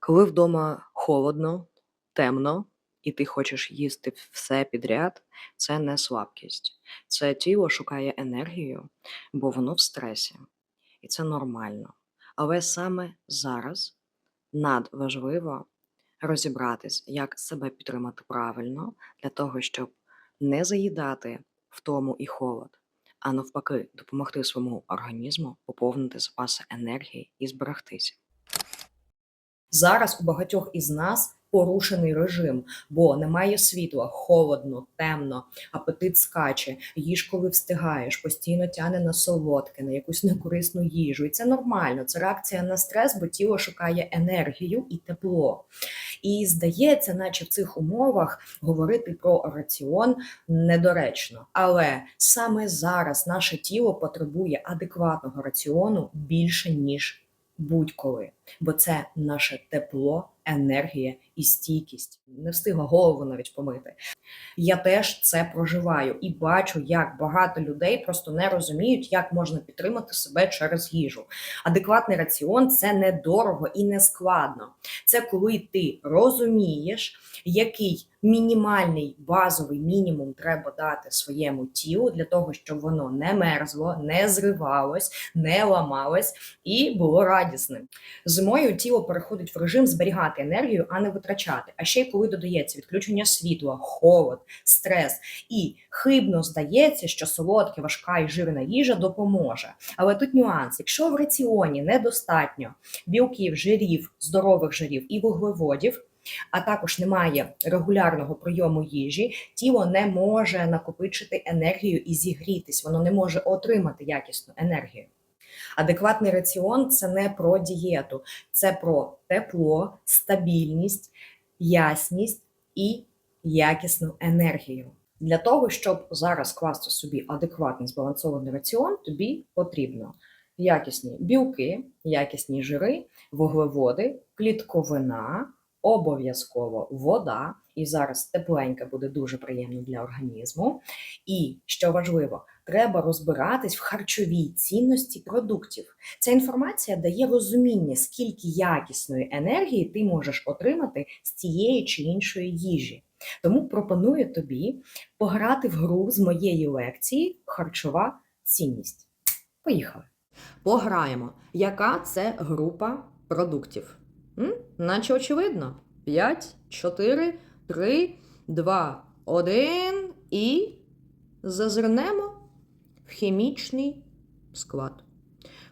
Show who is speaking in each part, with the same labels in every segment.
Speaker 1: Коли вдома холодно, темно, і ти хочеш їсти все підряд, це не слабкість. Це тіло шукає енергію, бо воно в стресі. І це нормально. Але саме зараз надважливо розібратись, як себе підтримати правильно для того, щоб не заїдати втому і холод, а навпаки, допомогти своєму організму поповнити запаси енергії і зберегтися. Зараз у багатьох із нас порушений режим, бо немає світла, холодно, темно, апетит скаче, їж, коли встигаєш, постійно тяне на солодке, на якусь некорисну їжу. І це нормально. Це реакція на стрес, бо тіло шукає енергію і тепло. І здається, наче в цих умовах говорити про раціон недоречно. Але саме зараз наше тіло потребує адекватного раціону більше ніж будь-коли, бо це наше тепло, енергія і стійкість. Не встигла голову навіть помити. Я теж це проживаю і бачу, як багато людей просто не розуміють, як можна підтримати себе через їжу. Адекватний раціон це недорого і не складно. Це коли ти розумієш, який мінімальний базовий мінімум треба дати своєму тілу для того, щоб воно не мерзло, не зривалось, не ламалось і було радісним. Зимою тіло переходить в режим зберігати енергію, а не витрачати. А ще й коли додається відключення світла, холод, стрес і хибно здається, що солодке, важка і жирна їжа допоможе. Але тут нюанс: якщо в раціоні недостатньо білків, жирів, здорових жирів і вуглеводів. А також немає регулярного прийому їжі, тіло не може накопичити енергію і зігрітись, воно не може отримати якісну енергію. Адекватний раціон це не про дієту, це про тепло, стабільність, ясність і якісну енергію. Для того, щоб зараз класти собі адекватний збалансований раціон, тобі потрібно якісні білки, якісні жири, вуглеводи, клітковина, обов'язково вода. І зараз тепленька буде дуже приємно для організму. І що важливо, треба розбиратись в харчовій цінності продуктів. Ця інформація дає розуміння, скільки якісної енергії ти можеш отримати з цієї чи іншої їжі. Тому пропоную тобі пограти в гру з моєї лекції Харчова цінність. Поїхали! Пограємо. Яка це група продуктів? М? Наче очевидно. 5, 4, 3, 2, 1 і зазирнемо хімічний склад.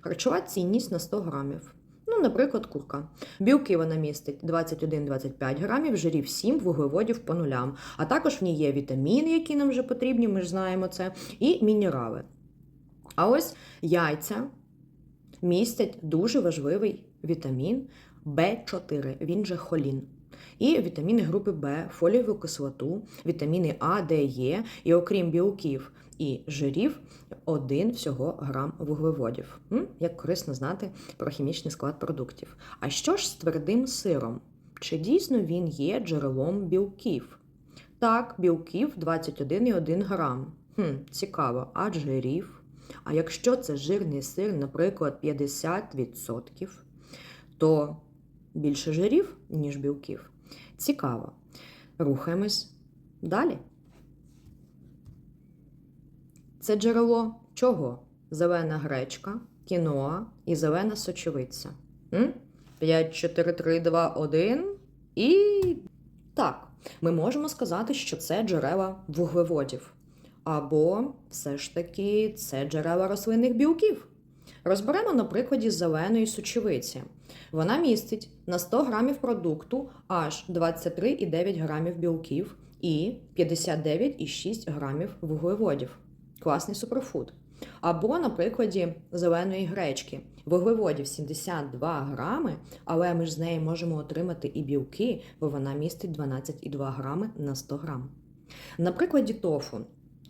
Speaker 1: Харчова цінність на 100 грамів. Ну, наприклад, курка. Білки вона містить 21-25 грамів, жирів 7, вуглеводів по нулям. А також в ній є вітаміни, які нам вже потрібні, ми ж знаємо це, і мінерали. А ось яйця містять дуже важливий вітамін В4, він же холін. І вітаміни групи Б, фолієву кислоту, вітаміни А, Д, Е, і окрім білків і жирів, один всього грам вуглеводів. Як корисно знати про хімічний склад продуктів. А що ж з твердим сиром? Чи дійсно він є джерелом білків? Так, білків 21,1 грам. Хм, Цікаво, а жирів? А якщо це жирний сир, наприклад, 50%, то більше жирів, ніж білків. Цікаво. Рухаємось далі. Це джерело чого? Зелена гречка, кіноа і зелена сочовиця. М? 5, 4, 3, 2, 1. І так, ми можемо сказати, що це джерела вуглеводів. Або все ж таки це джерела рослинних білків. Розберемо на прикладі зеленої сочевиці. Вона містить на 100 грамів продукту аж 23,9 грамів білків і 59,6 грамів вуглеводів. Класний суперфуд. Або, на прикладі зеленої гречки. Вуглеводів 72 грами, але ми ж з неї можемо отримати і білки, бо вона містить 12,2 грами на 100 грам. На прикладі тофу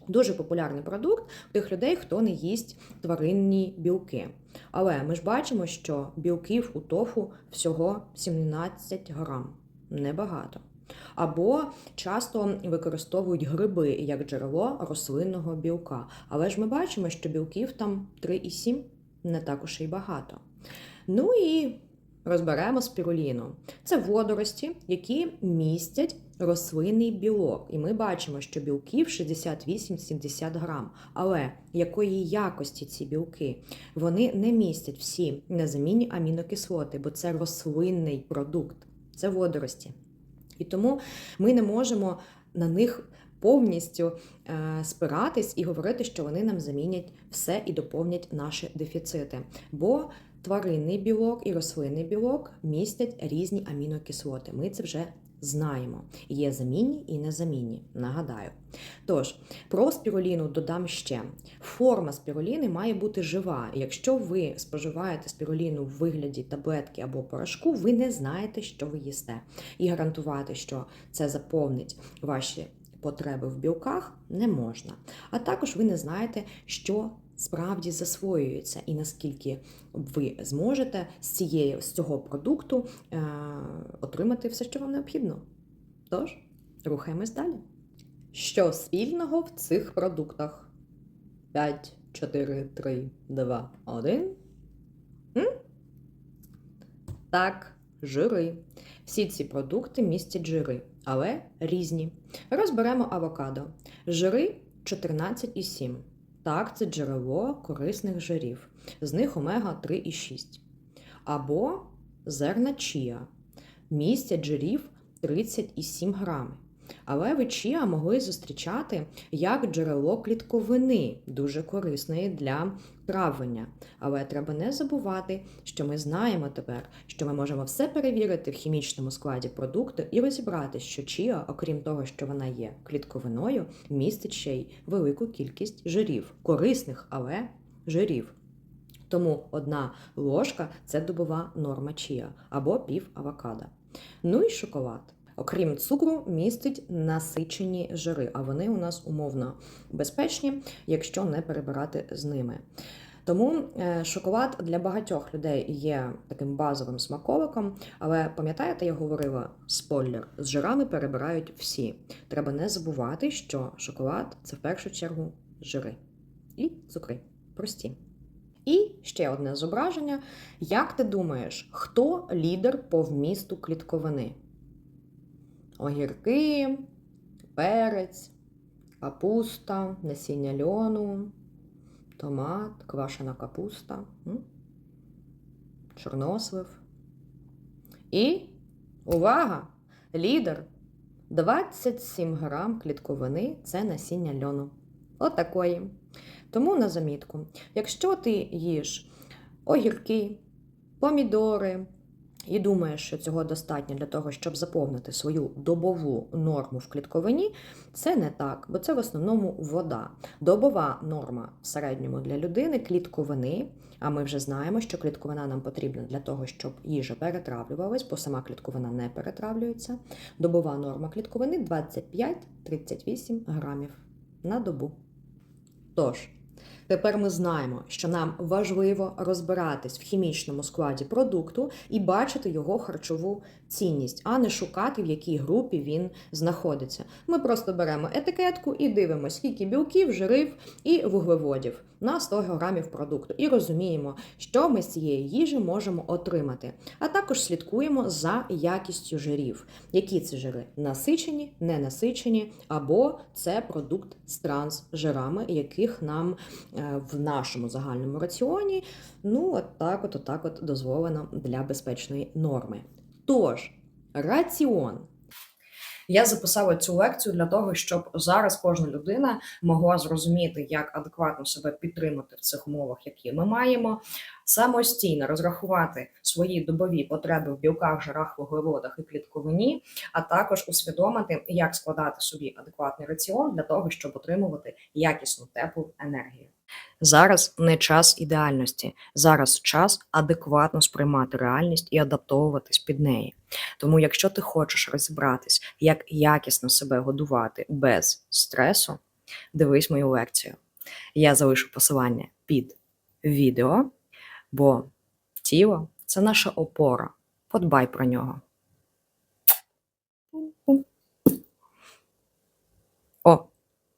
Speaker 1: Дуже популярний продукт у тих людей, хто не їсть тваринні білки. Але ми ж бачимо, що білків у тофу всього 17 грам. Небагато. Або часто використовують гриби як джерело рослинного білка. Але ж ми бачимо, що білків там 3,7 не також і багато. Ну і розберемо спіруліну. Це водорості, які містять рослинний білок. І ми бачимо, що білків 68-70 грам. Але якої якості ці білки? Вони не містять всі незамінні амінокислоти, бо це рослинний продукт, це водорості. І тому ми не можемо на них повністю е, спиратись і говорити, що вони нам замінять все і доповнять наші дефіцити. Бо тваринний білок і рослинний білок містять різні амінокислоти. Ми це вже знаємо. Є замінні і незамінні. Нагадаю. Тож, про спіруліну додам ще. Форма спіруліни має бути жива. Якщо ви споживаєте спіруліну в вигляді таблетки або порошку, ви не знаєте, що ви їсте. І гарантувати, що це заповнить ваші потреби в білках, не можна. А також ви не знаєте, що справді засвоюється, і наскільки ви зможете з цієї з цього продукту е, отримати все, що вам необхідно. Тож, рухаємось далі. Що спільного в цих продуктах? 5, 4, 3, 2, 1. М? Так, жири. Всі ці продукти містять жири, але різні. Розберемо авокадо. Жири 14,7. Так, це джерело корисних жирів. З них омега 3 і 6. Або зерна чія. Містять жирів 37 грамів. Але чія могли зустрічати як джерело клітковини, дуже корисної для травлення. Але треба не забувати, що ми знаємо тепер, що ми можемо все перевірити в хімічному складі продукту і розібрати, що чія, окрім того, що вона є клітковиною, містить ще й велику кількість жирів, корисних, але жирів. Тому одна ложка це добова норма чія або пів авокадо. Ну і шоколад. Окрім цукру, містить насичені жири, а вони у нас умовно безпечні, якщо не перебирати з ними. Тому е, шоколад для багатьох людей є таким базовим смаковиком, але пам'ятаєте, я говорила спойлер, з жирами перебирають всі. Треба не забувати, що шоколад це в першу чергу жири і цукри. Прості. І ще одне зображення. Як ти думаєш, хто лідер по вмісту клітковини? Огірки, перець, капуста, насіння льону, томат, квашена капуста, чорнослив. І увага! Лідер! 27 грам клітковини це насіння льону. Отакої. Тому на замітку, якщо ти їш огірки, помідори і думаєш, що цього достатньо для того, щоб заповнити свою добову норму в клітковині, це не так, бо це в основному вода. Добова норма в середньому для людини клітковини. А ми вже знаємо, що клітковина нам потрібна для того, щоб їжа перетравлювалась, бо сама клітковина не перетравлюється. Добова норма клітковини 25-38 грамів на добу. Тож, тепер ми знаємо, що нам важливо розбиратись в хімічному складі продукту і бачити його харчову цінність, а не шукати, в якій групі він знаходиться. Ми просто беремо етикетку і дивимося, скільки білків, жирів і вуглеводів на 100 грамів продукту, і розуміємо, що ми з цієї їжі можемо отримати. А також слідкуємо за якістю жирів, які це жири насичені, ненасичені, або це продукт з трансжирами, яких нам в нашому загальному раціоні ну от так от, отак от дозволено для безпечної норми. Тож, раціон. Я записала цю лекцію для того, щоб зараз кожна людина могла зрозуміти, як адекватно себе підтримати в цих умовах, які ми маємо, самостійно розрахувати свої добові потреби в білках, жирах, вуглеводах і клітковині, а також усвідомити, як складати собі адекватний раціон для того, щоб отримувати якісну теплу енергію. Зараз не час ідеальності, зараз час адекватно сприймати реальність і адаптовуватись під неї. Тому, якщо ти хочеш розібратись, як якісно себе годувати без стресу, дивись мою лекцію. Я залишу посилання під відео, бо тіло це наша опора. Подбай про нього. О,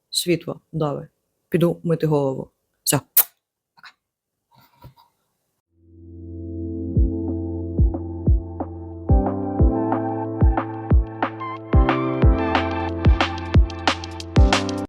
Speaker 1: світло, дави. Піду мити голову.